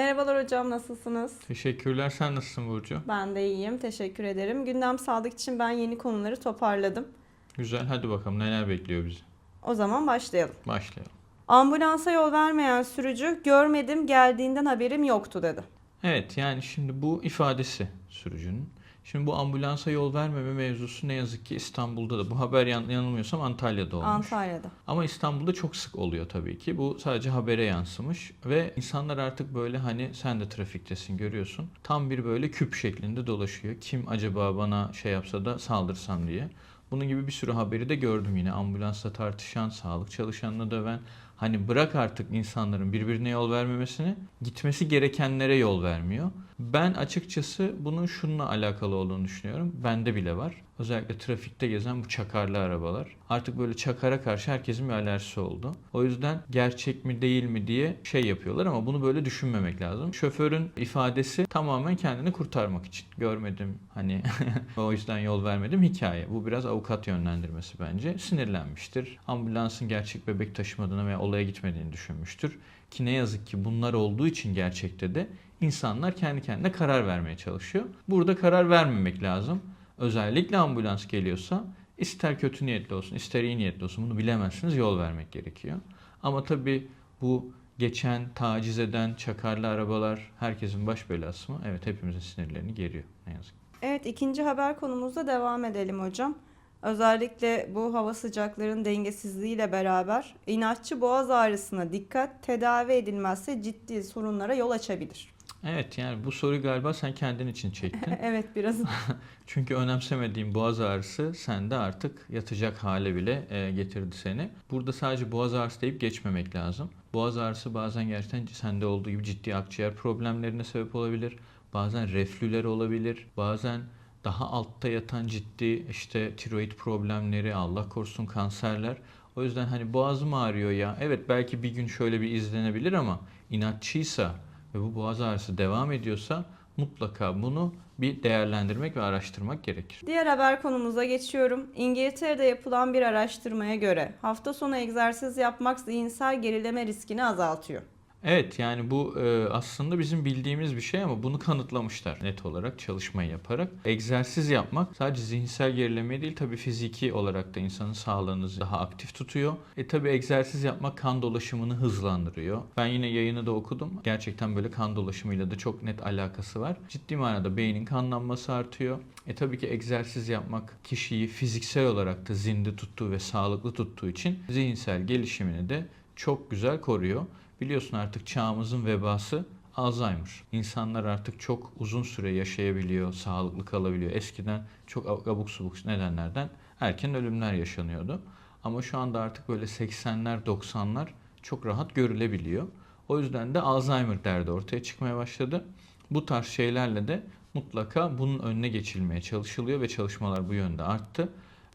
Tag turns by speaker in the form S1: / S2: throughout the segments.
S1: Merhabalar hocam, nasılsınız?
S2: Teşekkürler. Sen nasılsın Burcu?
S1: Ben de iyiyim, teşekkür ederim. Gündem sağlık için ben yeni konuları toparladım.
S2: Güzel. Hadi bakalım neler bekliyor bizi.
S1: O zaman başlayalım.
S2: Başlayalım.
S1: Ambulansa yol vermeyen sürücü görmedim geldiğinden haberim yoktu dedi.
S2: Evet yani şimdi bu ifadesi sürücünün. Şimdi bu ambulansa yol vermeme mevzusu ne yazık ki İstanbul'da da. Bu haber yan- yanılmıyorsam Antalya'da olmuş.
S1: Antalya'da.
S2: Ama İstanbul'da çok sık oluyor tabii ki. Bu sadece habere yansımış ve insanlar artık böyle hani sen de trafiktesin görüyorsun. Tam bir böyle küp şeklinde dolaşıyor. Kim acaba bana şey yapsa da saldırsam diye. Bunun gibi bir sürü haberi de gördüm yine. Ambulansla tartışan, sağlık çalışanını döven. Hani bırak artık insanların birbirine yol vermemesini, gitmesi gerekenlere yol vermiyor. Ben açıkçası bunun şununla alakalı olduğunu düşünüyorum. Bende bile var. Özellikle trafikte gezen bu çakarlı arabalar. Artık böyle çakara karşı herkesin bir alerjisi oldu. O yüzden gerçek mi değil mi diye şey yapıyorlar ama bunu böyle düşünmemek lazım. Şoförün ifadesi tamamen kendini kurtarmak için. Görmedim hani o yüzden yol vermedim hikaye. Bu biraz avukat yönlendirmesi bence. Sinirlenmiştir. Ambulansın gerçek bebek taşımadığını veya olaya gitmediğini düşünmüştür. Ki ne yazık ki bunlar olduğu için gerçekte de insanlar kendi kendine karar vermeye çalışıyor. Burada karar vermemek lazım. Özellikle ambulans geliyorsa ister kötü niyetli olsun ister iyi niyetli olsun bunu bilemezsiniz yol vermek gerekiyor. Ama tabii bu geçen taciz eden çakarlı arabalar herkesin baş belası mı? Evet hepimizin sinirlerini geriyor ne yazık ki.
S1: Evet, ikinci haber konumuzda devam edelim hocam. Özellikle bu hava sıcaklarının dengesizliğiyle beraber inatçı boğaz ağrısına dikkat tedavi edilmezse ciddi sorunlara yol açabilir.
S2: Evet yani bu soruyu galiba sen kendin için çektin.
S1: evet biraz
S2: Çünkü önemsemediğin boğaz ağrısı sende artık yatacak hale bile e, getirdi seni. Burada sadece boğaz ağrısı deyip geçmemek lazım. Boğaz ağrısı bazen gerçekten sende olduğu gibi ciddi akciğer problemlerine sebep olabilir. Bazen reflüler olabilir. Bazen daha altta yatan ciddi işte tiroid problemleri, Allah korusun kanserler. O yüzden hani boğazım ağrıyor ya. Evet belki bir gün şöyle bir izlenebilir ama inatçıysa ve bu boğaz ağrısı devam ediyorsa mutlaka bunu bir değerlendirmek ve araştırmak gerekir.
S1: Diğer haber konumuza geçiyorum. İngiltere'de yapılan bir araştırmaya göre hafta sonu egzersiz yapmak zihinsel gerileme riskini azaltıyor.
S2: Evet yani bu e, aslında bizim bildiğimiz bir şey ama bunu kanıtlamışlar net olarak çalışmayı yaparak. Egzersiz yapmak sadece zihinsel gerilemeyi değil tabii fiziki olarak da insanın sağlığını daha aktif tutuyor. E tabii egzersiz yapmak kan dolaşımını hızlandırıyor. Ben yine yayını da okudum. Gerçekten böyle kan dolaşımıyla da çok net alakası var. Ciddi manada beynin kanlanması artıyor. E tabii ki egzersiz yapmak kişiyi fiziksel olarak da zinde tuttuğu ve sağlıklı tuttuğu için zihinsel gelişimini de çok güzel koruyor. Biliyorsun artık çağımızın vebası Alzheimer. İnsanlar artık çok uzun süre yaşayabiliyor, sağlıklı kalabiliyor. Eskiden çok abuk subuk nedenlerden erken ölümler yaşanıyordu. Ama şu anda artık böyle 80'ler 90'lar çok rahat görülebiliyor. O yüzden de Alzheimer derdi ortaya çıkmaya başladı. Bu tarz şeylerle de mutlaka bunun önüne geçilmeye çalışılıyor ve çalışmalar bu yönde arttı.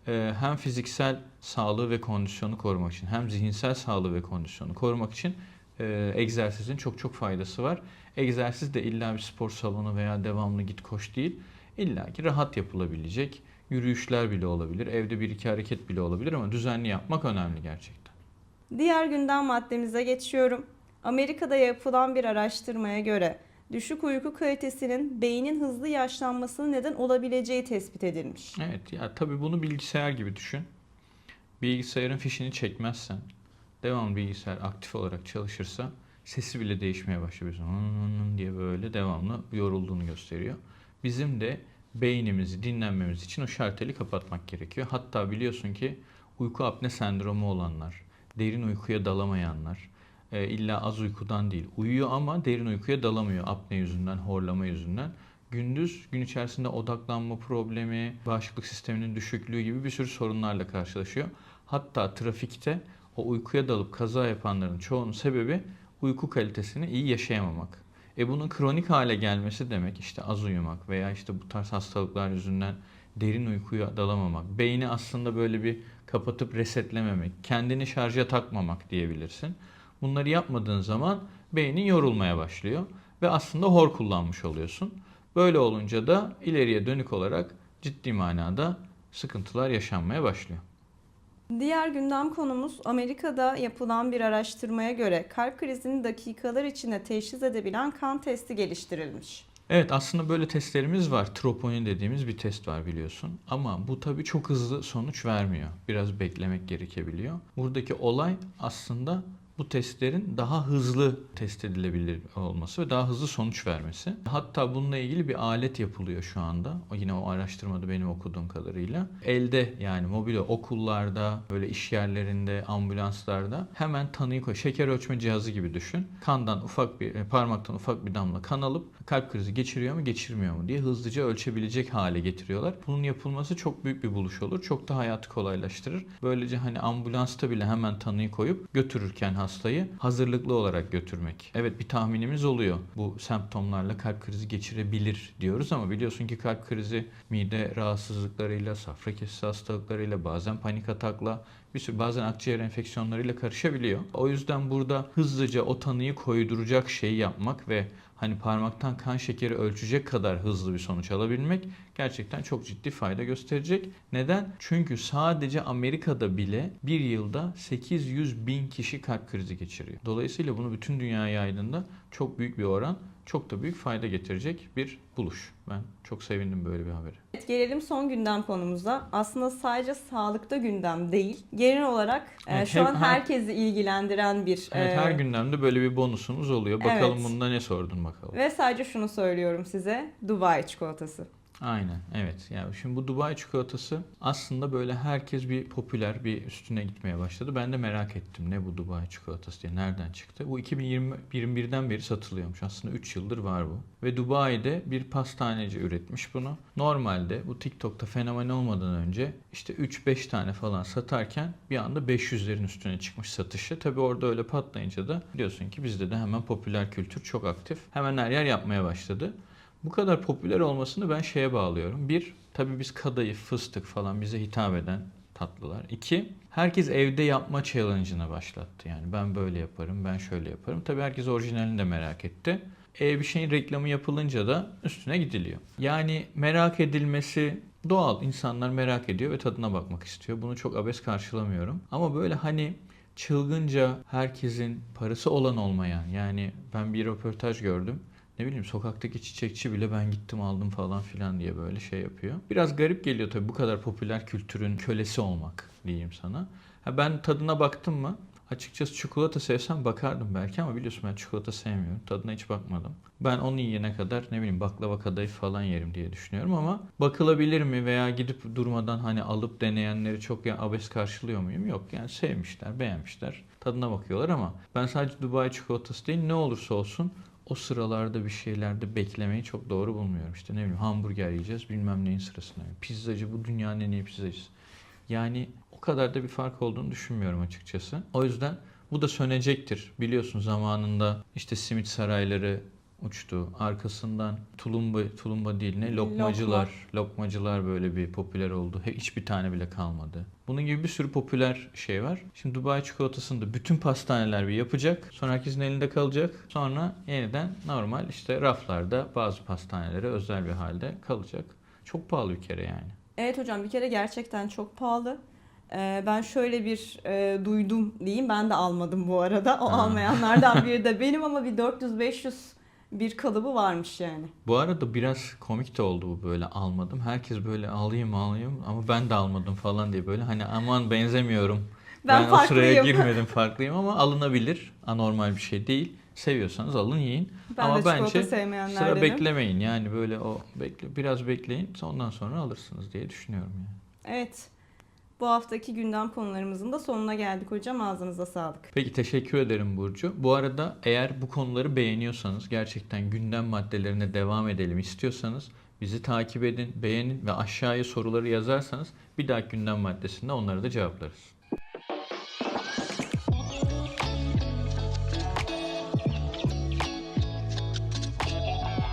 S2: Ee, hem fiziksel sağlığı ve kondisyonu korumak için hem zihinsel sağlığı ve kondisyonu korumak için e, egzersizin çok çok faydası var. Egzersiz de illa bir spor salonu veya devamlı git koş değil. İlla ki rahat yapılabilecek yürüyüşler bile olabilir. Evde bir iki hareket bile olabilir ama düzenli yapmak önemli gerçekten.
S1: Diğer gündem maddemize geçiyorum. Amerika'da yapılan bir araştırmaya göre düşük uyku kalitesinin beynin hızlı yaşlanmasına neden olabileceği tespit edilmiş.
S2: Evet ya tabii bunu bilgisayar gibi düşün. Bilgisayarın fişini çekmezsen, devamlı bilgisayar aktif olarak çalışırsa sesi bile değişmeye başlıyor. Bizim diye böyle devamlı yorulduğunu gösteriyor. Bizim de beynimizi dinlenmemiz için o şarteli kapatmak gerekiyor. Hatta biliyorsun ki uyku apne sendromu olanlar, derin uykuya dalamayanlar, e, illa az uykudan değil, uyuyor ama derin uykuya dalamıyor apne yüzünden, horlama yüzünden. Gündüz gün içerisinde odaklanma problemi, bağışıklık sisteminin düşüklüğü gibi bir sürü sorunlarla karşılaşıyor. Hatta trafikte o uykuya dalıp kaza yapanların çoğunun sebebi uyku kalitesini iyi yaşayamamak. E bunun kronik hale gelmesi demek işte az uyumak veya işte bu tarz hastalıklar yüzünden derin uykuya dalamamak. Beyni aslında böyle bir kapatıp resetlememek, kendini şarja takmamak diyebilirsin. Bunları yapmadığın zaman beynin yorulmaya başlıyor ve aslında hor kullanmış oluyorsun. Böyle olunca da ileriye dönük olarak ciddi manada sıkıntılar yaşanmaya başlıyor.
S1: Diğer gündem konumuz Amerika'da yapılan bir araştırmaya göre kalp krizini dakikalar içinde teşhis edebilen kan testi geliştirilmiş.
S2: Evet aslında böyle testlerimiz var. Troponin dediğimiz bir test var biliyorsun. Ama bu tabii çok hızlı sonuç vermiyor. Biraz beklemek gerekebiliyor. Buradaki olay aslında bu testlerin daha hızlı test edilebilir olması ve daha hızlı sonuç vermesi. Hatta bununla ilgili bir alet yapılıyor şu anda. Yine o araştırmada benim okuduğum kadarıyla. Elde yani mobil okullarda, böyle iş yerlerinde, ambulanslarda hemen tanıyı koy. Şeker ölçme cihazı gibi düşün. Kandan ufak bir, e, parmaktan ufak bir damla kan alıp kalp krizi geçiriyor mu, geçirmiyor mu diye hızlıca ölçebilecek hale getiriyorlar. Bunun yapılması çok büyük bir buluş olur. Çok da hayatı kolaylaştırır. Böylece hani ambulansta bile hemen tanıyı koyup götürürken hastayı hazırlıklı olarak götürmek. Evet bir tahminimiz oluyor. Bu semptomlarla kalp krizi geçirebilir diyoruz ama biliyorsun ki kalp krizi mide rahatsızlıklarıyla, safra kesesi hastalıklarıyla, bazen panik atakla bir sürü bazen akciğer enfeksiyonlarıyla karışabiliyor. O yüzden burada hızlıca o tanıyı koyduracak şeyi yapmak ve hani parmaktan kan şekeri ölçecek kadar hızlı bir sonuç alabilmek gerçekten çok ciddi fayda gösterecek. Neden? Çünkü sadece Amerika'da bile bir yılda 800 bin kişi kalp krizi geçiriyor. Dolayısıyla bunu bütün dünyaya yaydığında çok büyük bir oran, çok da büyük fayda getirecek bir buluş. Ben çok sevindim böyle bir haberi.
S1: Evet, gelelim son gündem konumuza. Aslında sadece sağlıkta gündem değil. Genel olarak e,
S2: Evet,
S1: şu
S2: hep-
S1: an
S2: her-
S1: herkesi ilgilendiren bir
S2: Evet
S1: e,
S2: her gündemde böyle bir bonusumuz oluyor. Bakalım
S1: Evet.
S2: bunda ne sordun bakalım.
S1: ve sadece şunu söylüyorum size. Dubai çikolatası.
S2: Aynen evet. Yani şimdi bu Dubai çikolatası aslında böyle herkes bir popüler bir üstüne gitmeye başladı. Ben de merak ettim ne bu Dubai çikolatası diye nereden çıktı. Bu 2021'den beri satılıyormuş. Aslında 3 yıldır var bu. Ve Dubai'de bir pastaneci üretmiş bunu. Normalde bu TikTok'ta fenomen olmadan önce işte 3-5 tane falan satarken bir anda 500'lerin üstüne çıkmış satışı. Tabi orada öyle patlayınca da biliyorsun ki bizde de hemen popüler kültür çok aktif. Hemen her yer yapmaya başladı. Bu kadar popüler olmasını ben şeye bağlıyorum. Bir, tabii biz kadayıf, fıstık falan bize hitap eden tatlılar. İki, herkes evde yapma challenge'ına başlattı. Yani ben böyle yaparım, ben şöyle yaparım. Tabii herkes orijinalini de merak etti. E bir şeyin reklamı yapılınca da üstüne gidiliyor. Yani merak edilmesi doğal. İnsanlar merak ediyor ve tadına bakmak istiyor. Bunu çok abes karşılamıyorum. Ama böyle hani çılgınca herkesin parası olan olmayan yani ben bir röportaj gördüm ne bileyim sokaktaki çiçekçi bile ben gittim aldım falan filan diye böyle şey yapıyor. Biraz garip geliyor tabii bu kadar popüler kültürün kölesi olmak diyeyim sana. Ha ben tadına baktım mı? Açıkçası çikolata sevsem bakardım belki ama biliyorsun ben çikolata sevmiyorum. Tadına hiç bakmadım. Ben onu yiyene kadar ne bileyim baklava kadayıf falan yerim diye düşünüyorum ama bakılabilir mi veya gidip durmadan hani alıp deneyenleri çok ya abes karşılıyor muyum? Yok yani sevmişler, beğenmişler. Tadına bakıyorlar ama ben sadece Dubai çikolatası değil ne olursa olsun o sıralarda bir şeylerde beklemeyi çok doğru bulmuyorum. İşte ne bileyim hamburger yiyeceğiz bilmem neyin sırasına. Pizzacı bu dünyanın en iyi pizzacısı. Yani o kadar da bir fark olduğunu düşünmüyorum açıkçası. O yüzden bu da sönecektir. Biliyorsun zamanında işte simit sarayları uçtu. Arkasından tulumba, tulumba değil ne? Lokmacılar. Lokmacılar böyle bir popüler oldu. Hiçbir tane bile kalmadı. Bunun gibi bir sürü popüler şey var. Şimdi Dubai çikolatasını da bütün pastaneler bir yapacak. Sonra herkesin elinde kalacak. Sonra yeniden normal işte raflarda bazı pastanelere özel bir halde kalacak. Çok pahalı bir kere yani.
S1: Evet hocam bir kere gerçekten çok pahalı. Ee, ben şöyle bir e, duydum diyeyim. Ben de almadım bu arada. O
S2: Ha.
S1: almayanlardan biri de benim ama bir 400-500 bir kalıbı varmış yani.
S2: Bu arada biraz komik de oldu bu böyle almadım. Herkes böyle alayım alayım ama ben de almadım falan diye böyle hani aman benzemiyorum.
S1: Ben
S2: Ben, o sıraya girmedim farklıyım ama alınabilir. Anormal bir şey değil. Seviyorsanız alın yiyin.
S1: Ben
S2: ama bence sıra beklemeyin. Yani böyle o bekle biraz bekleyin ondan sonra alırsınız diye düşünüyorum yani.
S1: Evet. Bu haftaki gündem konularımızın da sonuna geldik hocam. Ağzınıza sağlık.
S2: Peki teşekkür ederim Burcu. Bu arada eğer bu konuları beğeniyorsanız gerçekten gündem maddelerine devam edelim istiyorsanız bizi takip edin, beğenin ve aşağıya soruları yazarsanız bir dahaki gündem maddesinde onları da cevaplarız.